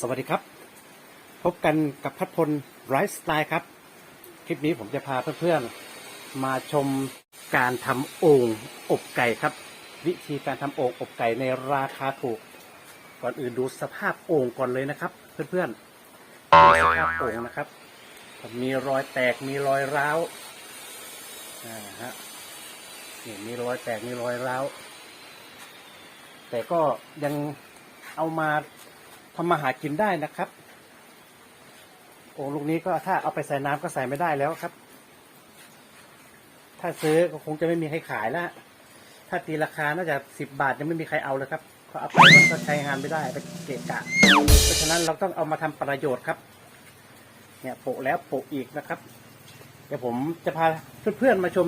สวัสดีครับ พบกันกับพัดพลไลฟ์สไตล์ครับ คลิปนี้ผมจะพาเพื่อนๆมาชมการทำโอ่งอบไก่ครับ วิธีการทำโอ่งอบไก่ในราคาถูก ก่อนอื่นดูสภาพโอ่งก่อนเลยนะครับ เพื่อนๆดูสภาพโอ่งนะครับ มีรอยแตกมีรอยร้าวอ่าฮะนี่มีรอยแตกมีรอยร้าวแต่ก็ยังเอามา ทำมาหากินได้นะครับ โอ่งลูกนี้ก็ถ้าเอาไปใส่น้ำก็ใส่ไม่ได้แล้วครับ ถ้าซื้อก็คงจะไม่มีใครขายแล้วถ้าตีราคาน่าจะสิบบาทยังไม่มีใครเอาเลยครับเขาเอาไปมันก็ใช้งานไม่ได้ไปเกะกะ เพราะฉะนั้นเราต้องเอามาทำประโยชน์ครับ เนี่ยโปะแล้วโปะอีกนะครับ เดี๋ยวผมจะพาเพื่อนๆมาชม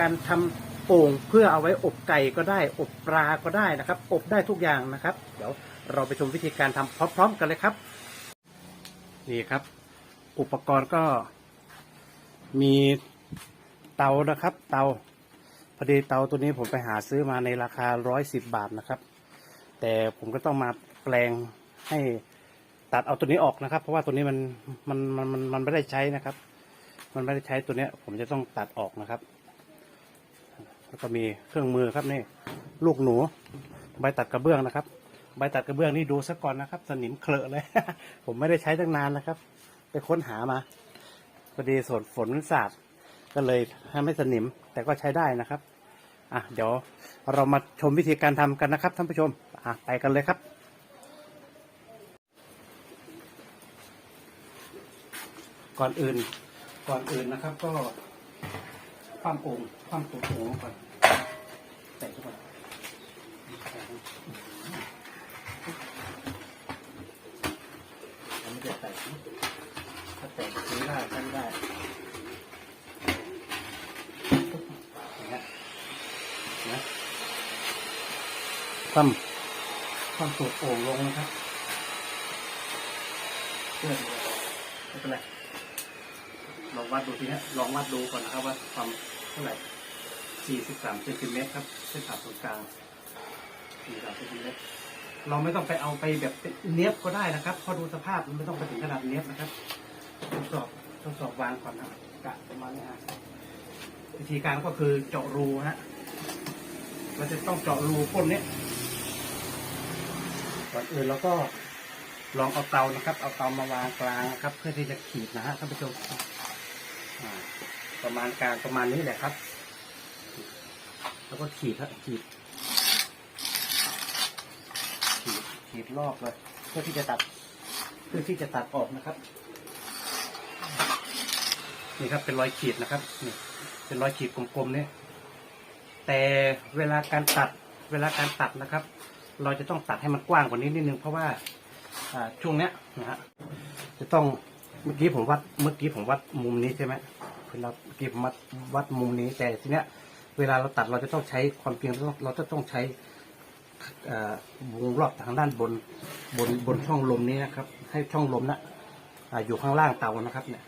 การทำโอ่งเพื่อเอาไว้อบไก่ก็ได้ อบปลาก็ได้นะครับ อบได้ทุกอย่างนะครับ เดี๋ยว เราไปชมวิธีการทำพร้อม ๆ กันเลยครับ นี่ครับ อุปกรณ์ก็มีเตานะครับ เตาพอดีเตาตัวนี้ผมไปหาซื้อมาในราคาร้อยสิบบาทนะครับ แต่ผมก็ต้องมาแปลงให้ตัดเอาตัวนี้ออกนะครับ เพราะว่าตัวนี้มันมันมันมันมันไม่ได้ใช้นะครับ มันไม่ได้ใช้ตัวเนี้ย ผมจะต้องตัดออกนะครับ แล้วก็มีเครื่องมือครับนี่ ลูกหนูใบตัดกระเบื้องนะครับ ใบตัดกระเบื้องนี่ดูซะก่อนนะครับ สนิมเคลอะเลย ผมไม่ได้ใช้ตั้งนานนะครับ ไปค้นหามาพอดีฝนฝนมันสาดก็เลยให้ไม่สนิมแต่ก็ใช้ได้นะครับอะเดี๋ยวเรามาชมวิธีการทำกันนะครับท่านผู้ชมอะไปกันเลยครับก่อนอื่น ก่อนอื่นนะครับ ก็ความโอ่งความตัวโอ่งก่อนแตะเข้าไปมันไม่จะแตกนะถ้า แตกซื้อได้ตั้งได้อย่างเงี้ยนะความความตัวโอ่งลงนะครับเพื่อนไม่เป็นไรลองวัดดูทีนะลองวัดดูก่อนนะครับว่าความเท่าไหร่43เซนติเมตรครับเส้นผ่าศูนย์กลาง43เซนติเมตรเราไม่ต้องไปเอาไปแบบเนี้ยบก็ได้นะครับพอดูสภาพมันไม่ต้องไปถึงขนาดเนี้ยบนะครับ ทดสอบทดสอบวางก่อนนะกะประมาณนี้ฮะวิธีการก็คือเจาะรูฮะเราจะต้องเจาะรูก้นนี้ก่อนอื่นเราก็ลองเอาเตานะครับ เอาเตามาวางกลางนะครับ เพื่อที่จะขีดนะฮะท่านผู้ชมประมาณกลางประมาณนี้แหละครับ แล้วก็ขีดครับขีดขีดขีดรอบเลยเพื่อที่จะตัด เพื่อที่จะตัดออกนะครับ นี่ครับเป็นรอยขีดนะครับนี่เป็นรอยขีดกลมๆเนี่ยแต่เวลาการตัดเวลาการตัดนะครับ เราจะต้องตัดให้มันกว้างกว่านี้นิดนึงเพราะว่าช่วงเนี้ยนะฮะจะต้องเมื่อกี้ผมวัดเมื่อกี้ผมวัดมุมนี้ใช่ไหมเวลาเมื่อกี้ผมวัดวัดมุมนี้แต่ทีเนี้ยเวลาเราตัดเราจะต้องใช้ความจริงเราต้องเราจะต้องใช้วงรอบทางด้านบนบนบนช่องลมนี้นะครับ ให้ช่องลมนะอ่าอยู่ข้างล่างเตานะครับเนี่ย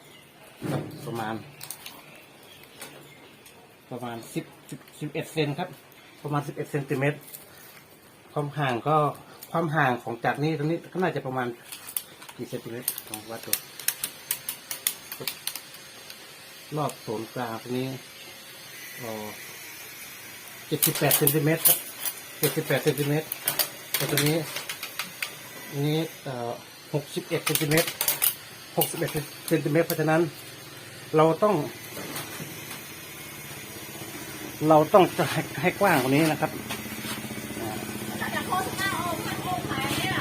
ประมาณ ประมาณสิบสิบเอ็ดเซนครับ ประมาณสิบเอ็ดเซนติเมตรความห่างก็ความห่างของจากนี้ตรงนี้ก็น่าจะประมาณกี่เซนติเมตรลองวัดดูรอบศูนย์กลางตรงนี้เจ็ดสิบแปดเซนติเมตรครับเจ็ดสิบแปดเซนติเมตรแต่ตรงนี้นี้หกสิบเอ็ดเซนติเมตรหกสิบเอ็ดเซนติเมตรเพราะฉะนั้น เราต้อง เราต้องจะให้ให้กว้างกว่านี้นะครับแล้วจะโฆษณาโอ่งพันโอ่งขายเนี่ย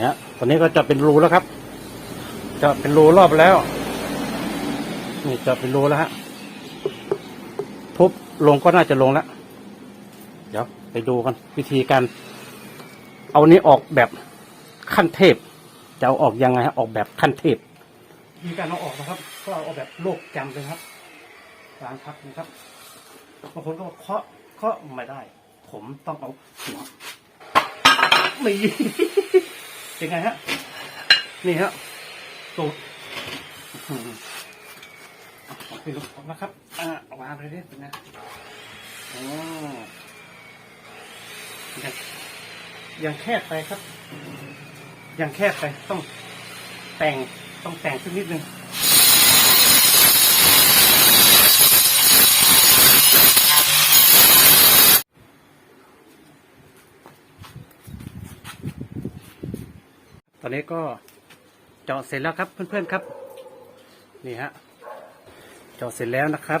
เนี่ยตอนนี้ก็จะเป็นรูแล้วครับ จะเป็นรูรอบแล้ว นี่จะเป็นรูแล้วฮะ ทุบลงก็น่าจะลงแล้ว เดี๋ยวไปดูกันวิธีการ เอานี้ออกแบบขั้นเทพ จะเอาออกยังไงฮะออกแบบขั้นเทพวิธีการเอาออกนะครับ ก็เอาแบบโลกจำเลยครับกลางครับนะครับบางคนก็บอกเคาะเคาะไม่ได้ ผมต้องเอาหัวมีเป็นไงฮะ นี่ฮะสูตร อื้อหือเอาไปลงของนะครับ อ่าวางเลยเนี่ยเป็นไงอ๋อยังยังแคบไปครับ ยังแคบไปต้องแต่งต้องแต่งสักนิดนึงตอนนี้ก็เจาะเสร็จแล้วครับเพื่อนๆครับ นี่ฮะ จาะเสร็จแล้วนะครับ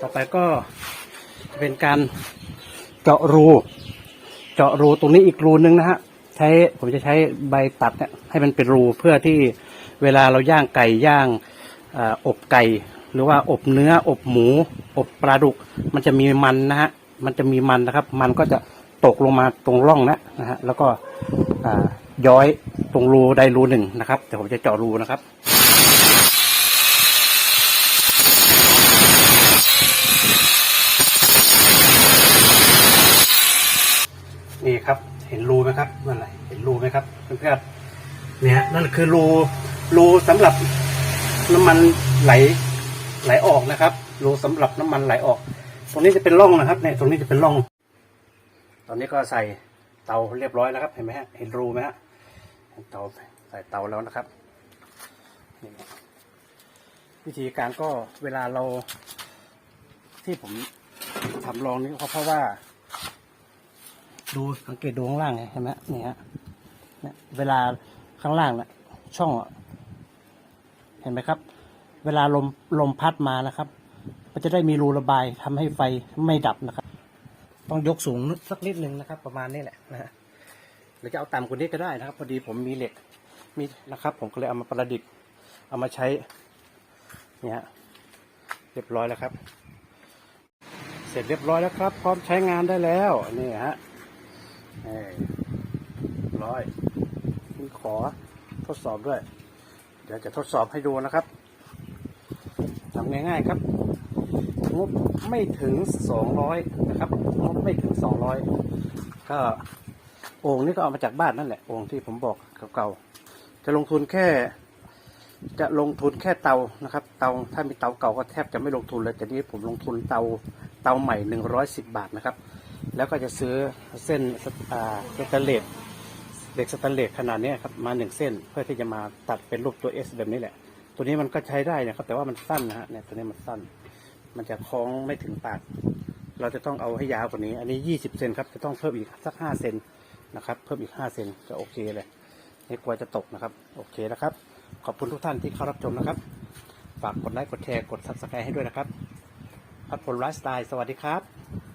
ต่อไปก็จะเป็นการเจาะรู เจาะรูตรงนี้อีกรูนึงนะฮะใช้ผมจะใช้ใบตัดเนี่ยให้มันเป็นรูเพื่อที่เวลาเราย่างไก่ย่างออบไก่ หรือว่าอบเนื้ออบหมู อบปลาดุก มันจะมีมันนะฮะมันจะมีมันนะครับ มันก็จะตกลงมาตรงร่องนะนะฮะแล้วก็ย้อยตรงรูใดรูหนึ่งนะครับแต่ผมจะเจาะรูนะครับ นี่ค รูไหมครับนั่นแหละเห็นรูไหมครับเพื่อนๆเนี่ยนั่นคือรูรูสำหรับน้ำมันไหลไหลออกนะครับรูสำหรับน้ำมันไหลออก ตรงนี้จะเป็นร่องนะครับเนี่ยตรงนี้จะเป็นร่อง ตอนนี้ก็ใส่เตาเรียบร้อยแล้วครับ เห็นไหมฮะเห็นรูไหมฮะเตาใส่เตาแล้วนะครับวิธีการก็เวลาเราที่ผมทำลองนี้เพราะว่า ดูสังเกตดูข้างล่างไงเห็นไหมนี่ฮะเนี่ยเวลาข้างล่างนะช่องเห็นไหมครับ เวลาลมลมพัดมานะครับมันจะได้มีรูระบายทำให้ไฟไม่ดับนะครับ ต้องยกสูงสักนิดนึงนะครับ ประมาณนี้แหละนะฮะหรือจะเอาต่ำกว่านี้ก็ได้นะครับ พอดีผมมีเหล็กมีนะครับ ผมก็เลยเอามาประดิษฐ์ เอามาใช้เนี่ยฮะเรียบร้อยแล้วครับ เสร็จเรียบร้อยแล้วครับ พร้อมใช้งานได้แล้วนี่ฮะ ร้อยมีขอทดสอบด้วย เดี๋ยวจะทดสอบให้ดูนะครับทำง่ายๆครับ งบไม่ถึงสองร้อยนะครับ งบไม่ถึงสองร้อยก็โอ่งนี่ก็เอามาจากบ้านนั่นแหละโอ่งที่ผมบอกเก่าๆจะลงทุนแค่ จะลงทุนแค่เตานะครับ เตาถ้ามีเตาเก่าก็แทบจะไม่ลงทุนเลยแต่นี้ผมลงทุนเตาเตาใหม่หนึ่งร้อยสิบบาทนะครับ แล้วก็จะซื้อเส้นสแตนเลสเหล็กสแตนเลสขนาดนี้ครับมาหนึ่งเส้นเพื่อที่จะมาตัดเป็นรูปตัวเอสแบบนี้แหละ ตัวนี้มันก็ใช้ได้นะครับแต่ว่ามันสั้นนะฮะเนี่ยตัวนี้มันสั้น มันจะคล้องไม่ถึงปาก เราจะต้องเอาให้ยาวกว่านี้ อันนี้ยี่สิบเซนครับจะต้องเพิ่มอีกสักห้าเซนนะครับเพิ่มอีกห้าเซนจะโอเคเลยไม่กลัวจะตกนะครับ โอเคนะครับ ขอบคุณทุกท่านที่เข้ารับชมนะครับ ฝากกดไลค์กดแชร์กดซับสไครต์ให้ด้วยนะครับพัดพลไลฟ์สไตล์สวัสดีครับ